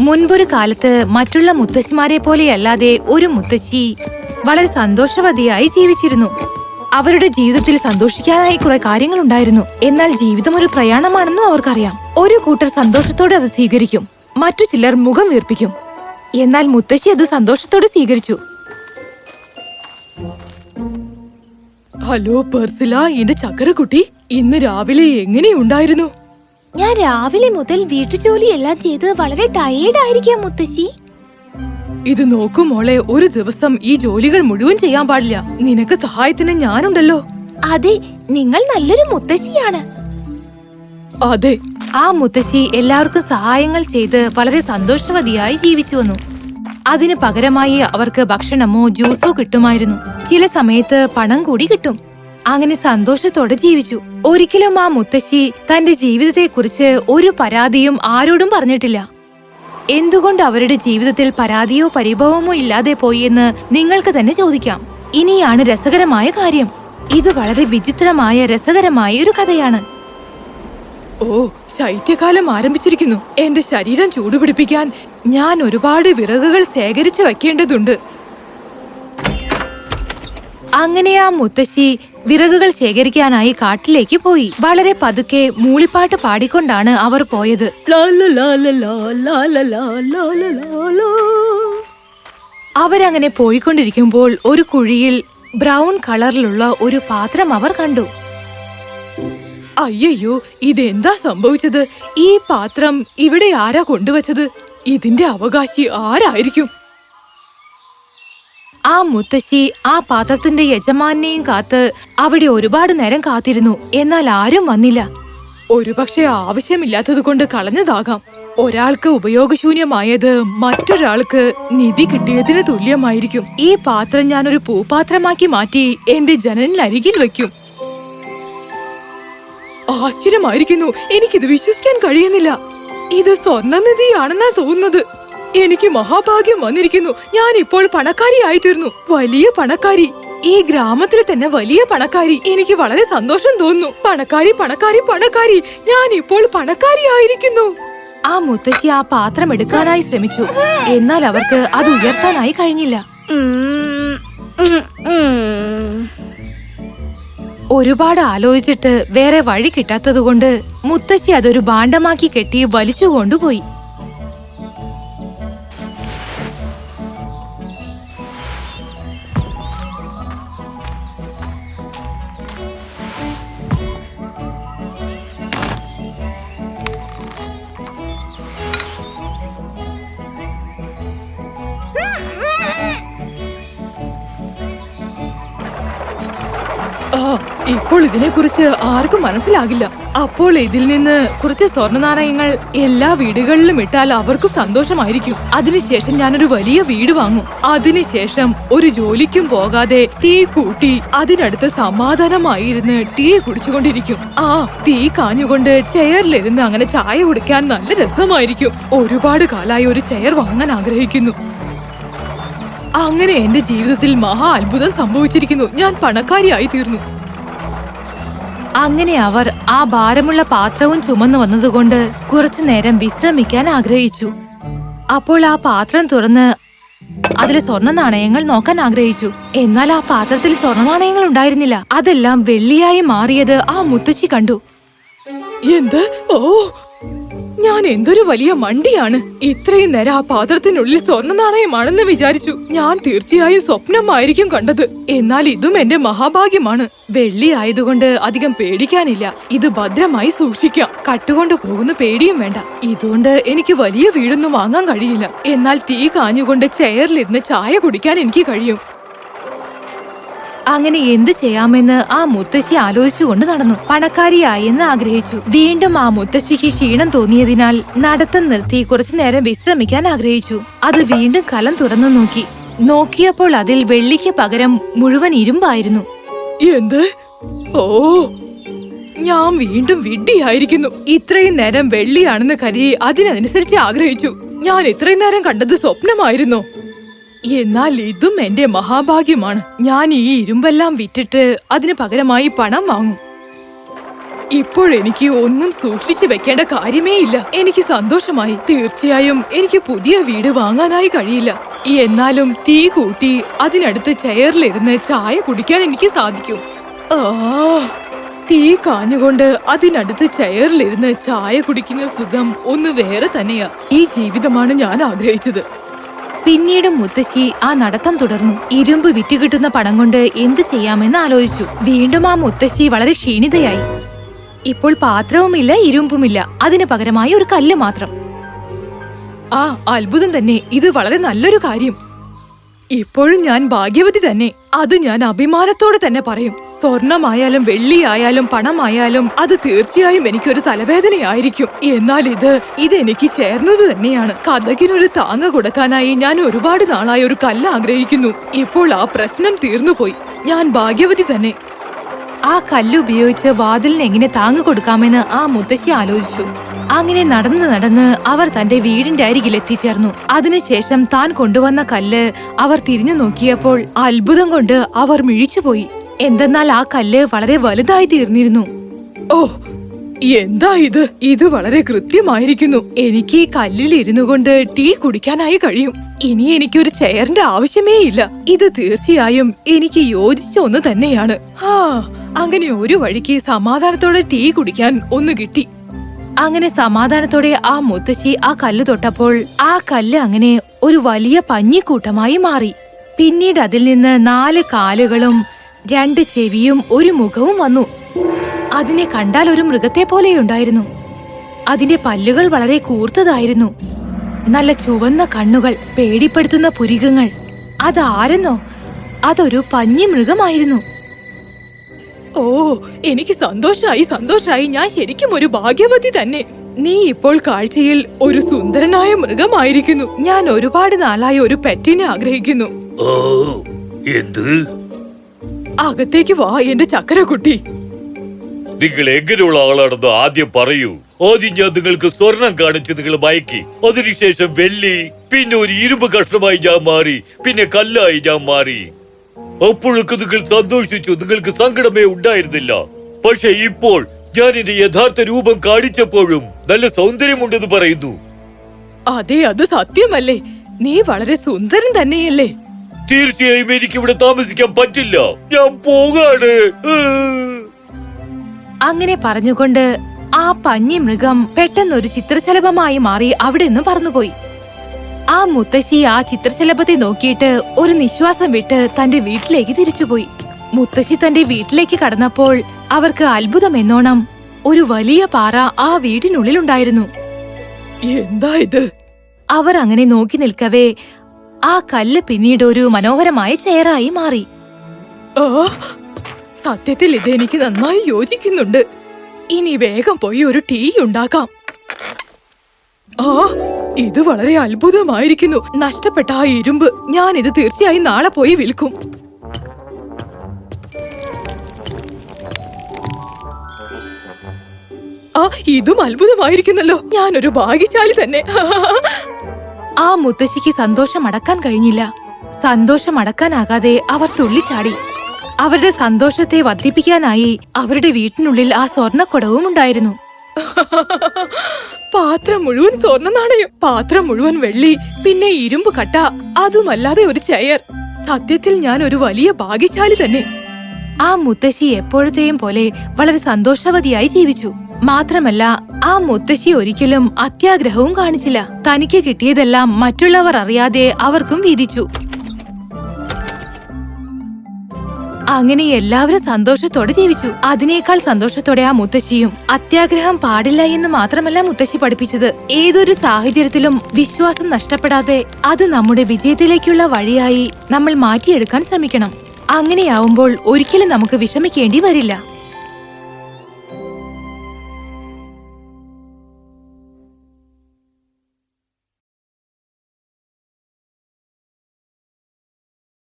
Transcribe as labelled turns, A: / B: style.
A: മുൻപൊരു കാലത്ത് മറ്റുള്ള മുത്തശ്ശിമാരെ പോലെയല്ലാതെ ഒരു മുത്തശ്ശി വളരെ സന്തോഷവതിയായി ജീവിച്ചിരുന്നു. അവരുടെ ജീവിതത്തിൽ സന്തോഷിക്കാനായി കുറെ കാര്യങ്ങളുണ്ടായിരുന്നു. എന്നാൽ ജീവിതം ഒരു പ്രയാണമാണെന്നും അവർക്കറിയാം. ഒരു കൂട്ടർ സന്തോഷത്തോടെ അത് സ്വീകരിക്കും. മറ്റു ചിലർ മുഖം വീർപ്പിക്കും. എന്നാൽ മുത്തശ്ശി അത് സന്തോഷത്തോടെ സ്വീകരിച്ചു.
B: ഹലോ പെർസില എന്റെ ചക്കരക്കുട്ടി. ഇന്ന് രാവിലെ എങ്ങനെയുണ്ടായിരുന്നു?
A: ഞാൻ രാവിലെ മുതൽ വീട്ടുജോലിയെല്ലാം ചെയ്ത് വളരെ ടയേർഡ് ആയിരിക്കാം മുത്തശ്ശി.
B: ഇത് നോക്കൂ മോളെ ഒരു ദിവസം ഈ ജോലികൾ മുഴുവൻ ചെയ്യാൻ പാടില്ല. നിനക്ക് സഹായത്തിന് ഞാനുണ്ടല്ലോ.
A: അതെ നിങ്ങൾ നല്ലൊരു മുത്തശ്ശിയാണ്.
B: അതെ.
A: ആ മുത്തശ്ശി എല്ലാവർക്കും സഹായങ്ങൾ ചെയ്ത് വളരെ സന്തോഷവതിയായി ജീവിച്ചു വന്നു. അതിന് പകരമായി അവർക്ക് ഭക്ഷണമോ ജ്യൂസോ കിട്ടുമായിരുന്നു. ചില സമയത്ത് പണം കൂടി കിട്ടും. അങ്ങനെ സന്തോഷത്തോടെ ജീവിച്ചു. ഒരിക്കലും ആ മുത്തശ്ശി തന്റെ ജീവിതത്തെക്കുറിച്ച് ഒരു പരാതിയും ആരോടും പറഞ്ഞിട്ടില്ല. എന്തുകൊണ്ട് അവരുടെ ജീവിതത്തിൽ പരാതിയോ പരിഭവമോ ഇല്ലാതെ പോയി എന്ന് നിങ്ങൾക്ക് തന്നെ ചോദിക്കാം. ഇനിയാണ് രസകരമായ കാര്യം. ഇത് വളരെ വിചിത്രമായ രസകരമായ ഒരു കഥയാണ്.
B: ഓ ശൈത്യകാലം ആരംഭിച്ചിരിക്കുന്നു. എന്റെ ശരീരം ചൂടുപിടിപ്പിക്കാൻ ഞാൻ ഒരുപാട് വിറകുകൾ ശേഖരിച്ചു വെക്കേണ്ടതുണ്ട്.
A: അങ്ങനെ ആ മുത്തശ്ശി വിറകുകൾ ശേഖരിക്കാനായി കാട്ടിലേക്ക് പോയി വളരെ പതുക്കെ മൂളിപ്പാട്ട് പാടിക്കൊണ്ടാണ് അവർ പോയത് അവരങ്ങനെ പോയിക്കൊണ്ടിരിക്കുമ്പോൾ ഒരു കുഴിയിൽ ബ്രൗൺ കളറിലുള്ള ഒരു പാത്രം അവർ കണ്ടു
B: അയ്യോ ഇതെന്താ സംഭവിച്ചത് ഈ പാത്രം ഇവിടെ ആരാ കൊണ്ടുവച്ചത് ഇതിന്റെ അവകാശി ആരായിരിക്കും
A: ആ മുത്തശ്ശി ആ പാത്രത്തിന്റെ യജമാനെയും കാത്ത് അവിടെ ഒരുപാട് നേരം കാത്തിരുന്നു. എന്നാൽ ആരും വന്നില്ല.
B: ഒരുപക്ഷെ ആവശ്യമില്ലാത്തത് കൊണ്ട് കളഞ്ഞതാകാം. ഒരാൾക്ക് ഉപയോഗശൂന്യമായത് മറ്റൊരാൾക്ക് നിധി കിട്ടിയതിന് തുല്യമായിരിക്കും. ഈ പാത്രം ഞാനൊരു പൂപാത്രമാക്കി മാറ്റി എന്റെ ജനലിനരികിൽ വെക്കും ആശ്ചര്യമായിരിക്കുന്നു. എനിക്കിത് വിശ്വസിക്കാൻ കഴിയുന്നില്ല. ഇത് സ്വർണനിധിയാണെന്നാ തോന്നുന്നത്. എനിക്ക് മഹാഭാഗ്യം വന്നിരിക്കുന്നു. ഞാൻ ഇപ്പോൾ പണക്കാരി തീർന്നു വലിയ പണക്കാരി. ഈ ഗ്രാമത്തിൽ തന്നെ വലിയ പണക്കാരി. എനിക്ക് വളരെ സന്തോഷം തോന്നുന്നു. പണക്കാരി പണക്കാരി പണക്കാരി. ഞാൻ ഇപ്പോൾ പണക്കാരി ആയിരിക്കുന്നു.
A: ആ മുത്തശ്ശി ആ പാത്രം എടുക്കാനായി ശ്രമിച്ചു. എന്നാൽ അവർക്ക് അത് ഉയർത്താനായി കഴിഞ്ഞില്ല. ഒരുപാട് ആലോചിച്ചിട്ട് വേറെ വഴി കിട്ടാത്തതുകൊണ്ട് മുത്തശ്ശി അതൊരു ഭാണ്ഡമാക്കി കെട്ടി വലിച്ചു കൊണ്ടുപോയി.
B: ഇപ്പോൾ ഇതിനെക്കുറിച്ച് ആർക്കും മനസ്സിലാകില്ല. അപ്പോൾ ഇതിൽ നിന്ന് കുറച്ച് സ്വർണ നാണയങ്ങൾ എല്ലാ വീടുകളിലും ഇട്ടാൽ അവർക്ക് സന്തോഷമായിരിക്കും. അതിനുശേഷം ഞാനൊരു വലിയ വീട് വാങ്ങും. അതിനുശേഷം ഒരു ജോലിക്കും പോകാതെ തീ കൂട്ടി അതിനടുത്ത് സമാധാനമായിരുന്ന് ടീ കുടിച്ചുകൊണ്ടിരിക്കും. ആ തീ കാഞ്ഞുകൊണ്ട് ചെയറിലിരുന്ന് അങ്ങനെ ചായ കുടിക്കാൻ നല്ല രസമായിരിക്കും. ഒരുപാട് കാലായി ഒരു ചെയർ വാങ്ങാൻ ആഗ്രഹിക്കുന്നു. അങ്ങനെ എന്റെ ജീവിതത്തിൽ മഹാ അത്ഭുതം സംഭവിച്ചിരിക്കുന്നു. ഞാൻ പണക്കാരിയായി തീർന്നു.
A: അങ്ങനെ അവർ ആ ഭാരമുള്ള പാത്രവും ചുമന്നു വന്നതുകൊണ്ട് കുറച്ചു നേരം വിശ്രമിക്കാൻ ആഗ്രഹിച്ചു. അപ്പോൾ ആ പാത്രം തുറന്ന് അതിലെ സ്വർണ നാണയങ്ങൾ നോക്കാൻ ആഗ്രഹിച്ചു. എന്നാൽ ആ പാത്രത്തിൽ സ്വർണ നാണയങ്ങൾ ഉണ്ടായിരുന്നില്ല. അതെല്ലാം വെള്ളിയായി മാറിയത് ആ മുത്തശ്ശി കണ്ടു.
B: എന്ത്? ഓ ഞാൻ എന്തൊരു വലിയ മണ്ടിയാണ്. ഇത്രയും നേരം ആ പാത്രത്തിനുള്ളിൽ സ്വർണ നാണയമാണെന്ന് വിചാരിച്ചു. ഞാൻ തീർച്ചയായും സ്വപ്നമായിരിക്കും കണ്ടത്. എന്നാൽ ഇതും എന്റെ മഹാഭാഗ്യമാണ്. വെള്ളി ആയതുകൊണ്ട് അധികം പേടിക്കാനില്ല. ഇത് ഭദ്രമായി സൂക്ഷിക്കാം. കട്ടുകൊണ്ട് പോകുന്ന പേടിയും വേണ്ട. ഇതുകൊണ്ട് എനിക്ക് വലിയ വീടൊന്നും വാങ്ങാൻ കഴിയില്ല. എന്നാൽ തീ കാഞ്ഞുകൊണ്ട് ചെയറിലിരുന്ന് ചായ കുടിക്കാൻ എനിക്ക് കഴിയും.
A: അങ്ങനെ എന്ത് ചെയ്യാമെന്ന് ആ മുത്തശ്ശി ആലോചിച്ചുകൊണ്ട് നടന്നു. പണക്കാരിയായി എന്ന് ആഗ്രഹിച്ചു. വീണ്ടും ആ മുത്തശ്ശിക്ക് ക്ഷീണം തോന്നിയതിനാൽ നടത്തം നിർത്തി കുറച്ചു നേരം വിശ്രമിക്കാൻ ആഗ്രഹിച്ചു. അത് വീണ്ടും കലം തുറന്നു നോക്കി. നോക്കിയപ്പോൾ അതിൽ വെള്ളിക്ക് പകരം മുഴുവൻ ഇരുമ്പായിരുന്നു.
B: എന്ത്? ഓ ഞാൻ വീണ്ടും വിഡ്ഢിയായിരിക്കുന്നു. ഇത്രയും നേരം വെള്ളിയാണെന്ന് കരുതി അതിനനുസരിച്ച് ആഗ്രഹിച്ചു. ഞാൻ ഇത്രയും നേരം കണ്ടത് സ്വപ്നമായിരുന്നു. എന്നാൽ ഇതും എന്റെ മഹാഭാഗ്യമാണ്. ഞാൻ ഈ ഇരുമ്പെല്ലാം വിറ്റിട്ട് അതിന് പകരമായി പണം വാങ്ങും. ഇപ്പോഴെനിക്ക് ഒന്നും സൂക്ഷിച്ചു വെക്കേണ്ട കാര്യമേ ഇല്ല. എനിക്ക് സന്തോഷമായി. തീർച്ചയായും എനിക്ക് പുതിയ വീട് വാങ്ങാനായി കഴിയില്ല. എന്നാലും തീ കൂട്ടി അതിനടുത്ത് ചെയറിലിരുന്ന് ചായ കുടിക്കാൻ എനിക്ക് സാധിക്കും. ആ തീ കാഞ്ഞുകൊണ്ട് അതിനടുത്ത് ചെയറിലിരുന്ന് ചായ കുടിക്കുന്ന സുഖം ഒന്ന് വേറെ തന്നെയാ. ഈ ജീവിതമാണ് ഞാൻ ആഗ്രഹിച്ചത്.
A: പിന്നീട് മുത്തശ്ശി ആ നടത്തം തുടർന്നു. ഇരുമ്പ് വിറ്റുകിട്ടുന്ന പണം കൊണ്ട് എന്ത് ചെയ്യാമെന്ന് ആലോചിച്ചു. വീണ്ടും ആ മുത്തശ്ശി വളരെ ക്ഷീണിതയായി. ഇപ്പോൾ പാത്രവുമില്ല ഇരുമ്പുമില്ല. അതിന് പകരമായി ഒരു കല്ല് മാത്രം.
B: ആ അത്ഭുതം തന്നെ. ഇത് വളരെ നല്ലൊരു കാര്യം. ഇപ്പോഴും ഞാൻ ഭാഗ്യവതി തന്നെ. അത് ഞാൻ അഭിമാനത്തോടെ തന്നെ പറയും. സ്വർണമായാലും വെള്ളിയായാലും പണമായാലും അത് തീർച്ചയായും എനിക്കൊരു തലവേദനയായിരിക്കും. എന്നാൽ ഇത് ഇതെനിക്ക് ചേർന്നത് തന്നെയാണ്. കഥകിനൊരു താങ്ങ കൊടുക്കാനായി ഞാൻ ഒരുപാട് നാളായി ഒരു കല്ല് ആഗ്രഹിക്കുന്നു. ഇപ്പോൾ ആ പ്രശ്നം തീർന്നുപോയി. ഞാൻ ഭാഗ്യവതി തന്നെ.
A: ആ കല്ല് ഉപയോഗിച്ച് വാതിലിന് എങ്ങനെ താങ്ങു കൊടുക്കാമെന്ന് ആ മുത്തശ്ശി ആലോചിച്ചു. അങ്ങനെ നടന്ന് നടന്ന് അവർ തന്റെ വീടിന്റെ അരികിൽ എത്തിച്ചേർന്നു. അതിനുശേഷം താൻ കൊണ്ടുവന്ന കല്ല് അവർ തിരിഞ്ഞു നോക്കിയപ്പോൾ അത്ഭുതം കൊണ്ട് അവർ മിഴിച്ചുപോയി. എന്തെന്നാൽ ആ കല്ല് വളരെ വലുതായി തീർന്നിരുന്നു.
B: ഓ എന്താ ഇത്? ഇത് വളരെ കൃത്യമായിരിക്കുന്നു. എനിക്ക് ഈ കല്ലിൽ ഇരുന്നു കൊണ്ട് ടീ കുടിക്കാനായി കഴിയും. ഇനി എനിക്കൊരു ചെയറിന്റെ ആവശ്യമേ ഇല്ല. ഇത് തീർച്ചയായും എനിക്ക് യോജിച്ച ഒന്ന് തന്നെയാണ്. ആ അങ്ങനെ ഒരു വഴിക്ക് സമാധാനത്തോടെ ടീ കുടിക്കാൻ ഒന്ന് കിട്ടി.
A: അങ്ങനെ സമാധാനത്തോടെ ആ മുത്തശ്ശി ആ കല്ല് തൊട്ടപ്പോൾ ആ കല്ല് അങ്ങനെ ഒരു വലിയ പഞ്ഞിക്കൂട്ടമായി മാറി. പിന്നീട് അതിൽ നിന്ന് നാല് കാലുകളും രണ്ട് ചെവിയും ഒരു മുഖവും വന്നു. അതിനെ കണ്ടാൽ ഒരു മൃഗത്തെ പോലെയുണ്ടായിരുന്നു അതിന്റെ പല്ലുകൾ വളരെ കൂർത്തതായിരുന്നു. നല്ല ചുവന്ന കണ്ണുകൾ പേടിപ്പെടുത്തുന്ന പുരികങ്ങൾ. അതാരെന്നോ? അതൊരു പഞ്ഞി മൃഗമായിരുന്നു.
B: ഓ എനിക്ക് സന്തോഷായി സന്തോഷായി. ഞാൻ ശരിക്കും ഒരു ഭാഗ്യവതി തന്നെ. നീ ഇപ്പോൾ കാഴ്ചയിൽ ഒരു സുന്ദരനായ മൃഗമായിരിക്കുന്നു. ഞാൻ ഒരുപാട് നാളായി ഒരു പെറ്റിനെ ആഗ്രഹിക്കുന്നു. അകത്തേക്ക് വാ എന്റെ ചക്കരക്കുട്ടി.
C: നിങ്ങൾ എങ്ങനെയുള്ള ആളാണെന്ന് ആദ്യം പറയൂ. ആദ്യം ഞാൻ നിങ്ങൾക്ക് സ്വർണം കാണിച്ച് നിങ്ങൾ മയക്കി അതിനുശേഷം വെള്ളി പിന്നെ ഒരു ഇരുമ്പ് കഷ്ണമായി ഞാൻ മാറി പിന്നെ കല്ലായി ഞാൻ മാറി. അപ്പോഴൊക്കെ നിങ്ങൾ സന്തോഷിച്ചു നിങ്ങൾക്ക് സങ്കടമേ ഉണ്ടായിരുന്നില്ല. പക്ഷെ ഇപ്പോൾ ഞാൻ എന്റെ യഥാർത്ഥ രൂപം കാണിച്ചപ്പോഴും നല്ല സൗന്ദര്യമുണ്ടെന്ന് പറയുന്നു.
B: അതെ അത് സത്യമല്ലേ? നീ വളരെ സുന്ദരൻ തന്നെയല്ലേ?
C: തീർച്ചയായും എനിക്ക് ഇവിടെ താമസിക്കാൻ പറ്റില്ല. ഞാൻ പോകാണ്.
A: അങ്ങനെ പറഞ്ഞുകൊണ്ട് ആ പഞ്ഞി മൃഗം പെട്ടെന്നൊരു ചിത്രശലഭമായി മാറി അവിടെ നിന്ന് പറന്നുപോയി. ആ മുത്തശ്ശി ആ ചിത്രശലഭത്തെ നോക്കിയിട്ട് ഒരു നിശ്വാസം വിട്ട് തന്റെ വീട്ടിലേക്ക് തിരിച്ചുപോയി. മുത്തശ്ശി തന്റെ വീട്ടിലേക്ക് കടന്നപ്പോൾ അവർക്ക് അത്ഭുതം എന്നോണം ഒരു വലിയ പാറ ആ വീടിനുള്ളിലുണ്ടായിരുന്നു
B: എന്താ ഇത്?
A: അവർ അങ്ങനെ നോക്കി നിൽക്കവേ ആ കല്ല് പിന്നീട് ഒരു മനോഹരമായ ചെയറായി മാറി.
B: സത്യത്തിൽ ഇത് എനിക്ക് നന്നായി യോജിക്കുന്നുണ്ട്. ഇനി വേഗം പോയി ഒരു ടീ ഉണ്ടാക്കാം. ആ ഇത് വളരെ അത്ഭുതമായിരിക്കുന്നു. നഷ്ടപ്പെട്ട ആ ഇരുമ്പ് ഞാൻ ഇത് തീർച്ചയായും നാളെ പോയി വിൽക്കും. ആ ഇതും അത്ഭുതമായിരിക്കുന്നല്ലോ. ഞാനൊരു ഭാഗ്യശാലി തന്നെ.
A: ആ മുത്തശ്ശിക്ക് സന്തോഷം അടക്കാൻ കഴിഞ്ഞില്ല. സന്തോഷം അടക്കാനാകാതെ അവർ തുള്ളിച്ചാടി. അവരുടെ സന്തോഷത്തെ വർദ്ധിപ്പിക്കാനായി അവരുടെ വീട്ടിനുള്ളിൽ ആ സ്വർണക്കുടവും ഉണ്ടായിരുന്നു.
B: പാത്രം മുഴുവൻ സ്വർണ നാണയം പാത്രം മുഴുവൻ വെള്ളി പിന്നെ ഇരുമ്പ് കട്ട അതുമല്ലാതെ ഒരു ചെയർ. സത്യത്തിൽ ഞാൻ ഒരു വലിയ ഭാഗ്യശാലി തന്നെ.
A: ആ മുത്തശ്ശി എപ്പോഴത്തെയും പോലെ വളരെ സന്തോഷവതിയായി ജീവിച്ചു. മാത്രമല്ല ആ മുത്തശ്ശി ഒരിക്കലും അത്യാഗ്രഹവും കാണിച്ചില്ല. തനിക്ക് കിട്ടിയതെല്ലാം മറ്റുള്ളവർ അറിയാതെ അവർക്കും വീതിച്ചു. അങ്ങനെ എല്ലാവരും സന്തോഷത്തോടെ ജീവിച്ചു. അതിനേക്കാൾ സന്തോഷത്തോടെ ആ മുത്തശ്ശിയും അത്യാഗ്രഹം പാടില്ല എന്ന് മാത്രമല്ല മുത്തശ്ശി പഠിപ്പിച്ചത്. ഏതൊരു സാഹചര്യത്തിലും വിശ്വാസം നഷ്ടപ്പെടാതെ അത് നമ്മുടെ വിജയത്തിലേക്കുള്ള വഴിയായി നമ്മൾ മാറ്റിയെടുക്കാൻ ശ്രമിക്കണം. അങ്ങനെയാവുമ്പോൾ ഒരിക്കലും നമുക്ക് വിഷമിക്കേണ്ടി വരില്ല.